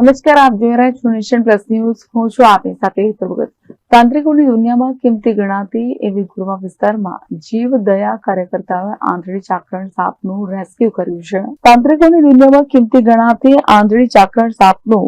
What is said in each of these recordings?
નમસ્કાર, આપ જોઈ રહ્યા છો નેશન પ્લસ ન્યૂઝ. હું છું આપની સાથે હેતલ તાંત્રિકોની દુનિયામાં કિંમતી ગણાતી એવી ગુરવા વિસ્તારમાં જીવ, દયા, કાર્યકર્તાઓએ આંધળી ચાકરણ સાપનું રેસ્ક્યુ કર્યું છે. તાંત્રિકોની દુનિયામાં કિંમતી ગણાતી આંધળી ચાકરણ સાપનું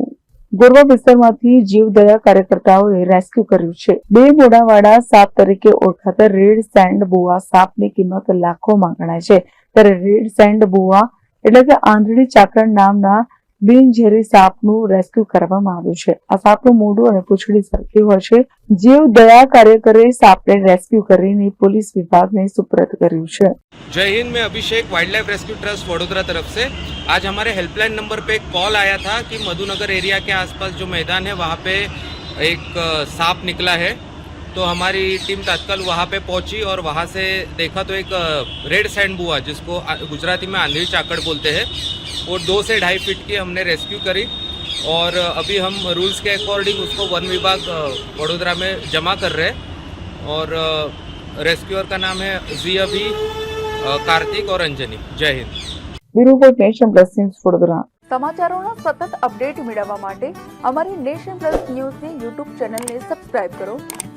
ગોરવા વિસ્તારમાંથી જીવદયા કાર્યકર્તાઓએ રેસ્ક્યુ કર્યું છે. બે મોડાવાળા સાપ તરીકે ઓળખાતા રેડ સેન્ડ બોવા સાપની કિંમત લાખોમાં ગણાય છે. ત્યારે રેડ સેન્ડ બોવા એટલે કે આંધળી ચાકરણ નામના બિનઝેરી સાપનું રેસ્ક્યુ કરવામાં આવ્યું છે આ સાપનું મોઢું અને પૂંછડી સરખી હોય છે જીવ દયા કાર્યકરે સાપને રેસ્ક્યુ કરીને પોલીસ વિભાગને સુપ્રત કર્યું છે जय हिंद मैं Abhishek wild life rescue trust Vadodara तरफ से आज हमारे हेल्पलाइन नंबर पे एक कॉल आया था कि मधुनगर एरिया के आसपास जो मैदान है वहाँ पे एक अ, सांप निकला है तो हमारी टीम तत्काल वहाँ पे पहुँची और वहाँ से देखा तो एक अ, रेड सैंड बुआ जिसको आ- गुजराती में आंधली चाकड़ बोलते हैं वो दो से ढाई फीट की हमने रेस्क्यू करी और अ, अभी हम रूल्स के अकॉर्डिंग उसको वन विभाग अ, वडोदरा में जमा कर रहे हैं और रेस्क्यूअर का नाम है जी अभी अ, कार्तिक और अंजनी जय Hind bureau for Nation Plus news Vadodara સમાચારોના સતત અપડેટ મેળવવા માટે અમારી નેશન પ્લસ ન્યૂઝની યુટ્યુબ ચેનલને સબસ્ક્રાઇબ કરો